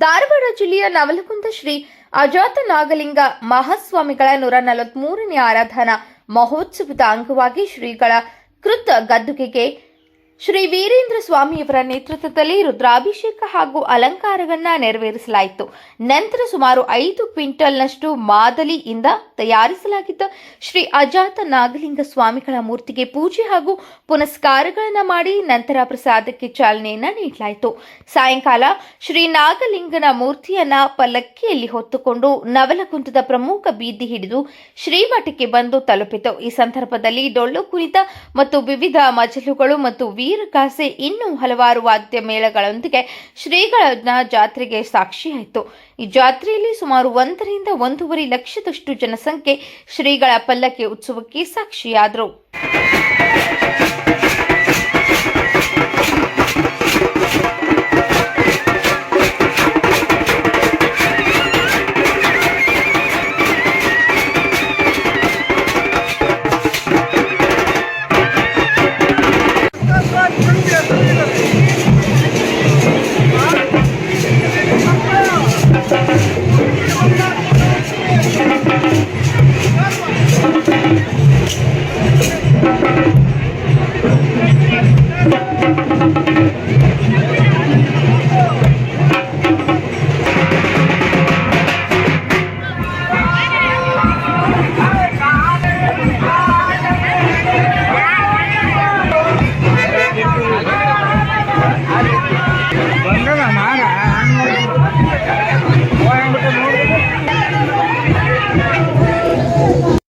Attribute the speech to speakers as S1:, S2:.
S1: ಧಾರವಾಡ ಜಿಲ್ಲೆಯ ನವಲಗುಂದ ಶ್ರೀ ಅಜಾತ ನಾಗಲಿಂಗ ಮಹಾಸ್ವಾಮಿಗಳ ನೂರ ನಲವತ್ಮೂರನೇ ಆರಾಧನಾ ಮಹೋತ್ಸವದ ಅಂಗವಾಗಿ ಶ್ರೀಗಳ ಕೃತ ಗದ್ದುಗೆಗೆ ಶ್ರೀ ವೀರೇಂದ್ರ ಸ್ವಾಮಿಯವರ ನೇತೃತ್ವದಲ್ಲಿ ರುದ್ರಾಭಿಷೇಕ ಹಾಗೂ ಅಲಂಕಾರವನ್ನ ನೆರವೇರಿಸಲಾಯಿತು. ನಂತರ ಸುಮಾರು ಐದು ಕ್ವಿಂಟಲ್ನಷ್ಟು ಮಾದಲಿಯಿಂದ ತಯಾರಿಸಲಾಗಿದ್ದ ಶ್ರೀ ಅಜಾತ ನಾಗಲಿಂಗ ಸ್ವಾಮಿಗಳ ಮೂರ್ತಿಗೆ ಪೂಜೆ ಹಾಗೂ ಪುನಸ್ಕಾರಗಳನ್ನು ಮಾಡಿ ನಂತರ ಪ್ರಸಾದಕ್ಕೆ ಚಾಲನೆಯನ್ನ ನೀಡಲಾಯಿತು. ಸಾಯಂಕಾಲ ಶ್ರೀ ನಾಗಲಿಂಗನ ಮೂರ್ತಿಯನ್ನ ಪಲ್ಲಕ್ಕಿಯಲ್ಲಿ ಹೊತ್ತುಕೊಂಡು ನವಲಗುಂದದ ಪ್ರಮುಖ ಬೀದಿ ಹಿಡಿದು ಶ್ರೀಮಠಕ್ಕೆ ಬಂದು ತಲುಪಿತು. ಈ ಸಂದರ್ಭದಲ್ಲಿ ಡೊಳ್ಳು ಕುಣಿತ ಮತ್ತು ವಿವಿಧ ಮಜಲುಗಳು ಮತ್ತು ವೀರಗಾಸೆ ಇನ್ನೂ ಹಲವಾರು ವಾದ್ಯ ಮೇಳಗಳೊಂದಿಗೆ ಶ್ರೀಗಳ ಜಾತ್ರೆಗೆ ಸಾಕ್ಷಿಯಾಯಿತು. ಈ ಜಾತ್ರೆಯಲ್ಲಿ ಸುಮಾರು ಒಂದರಿಂದ ಒಂದೂವರೆ ಲಕ್ಷದಷ್ಟು ಜನಸಂಖ್ಯೆ ಶ್ರೀಗಳ ಪಲ್ಲಕ್ಕಿ ಉತ್ಸವಕ್ಕೆ ಸಾಕ್ಷಿಯಾದರು. rất là mã rạ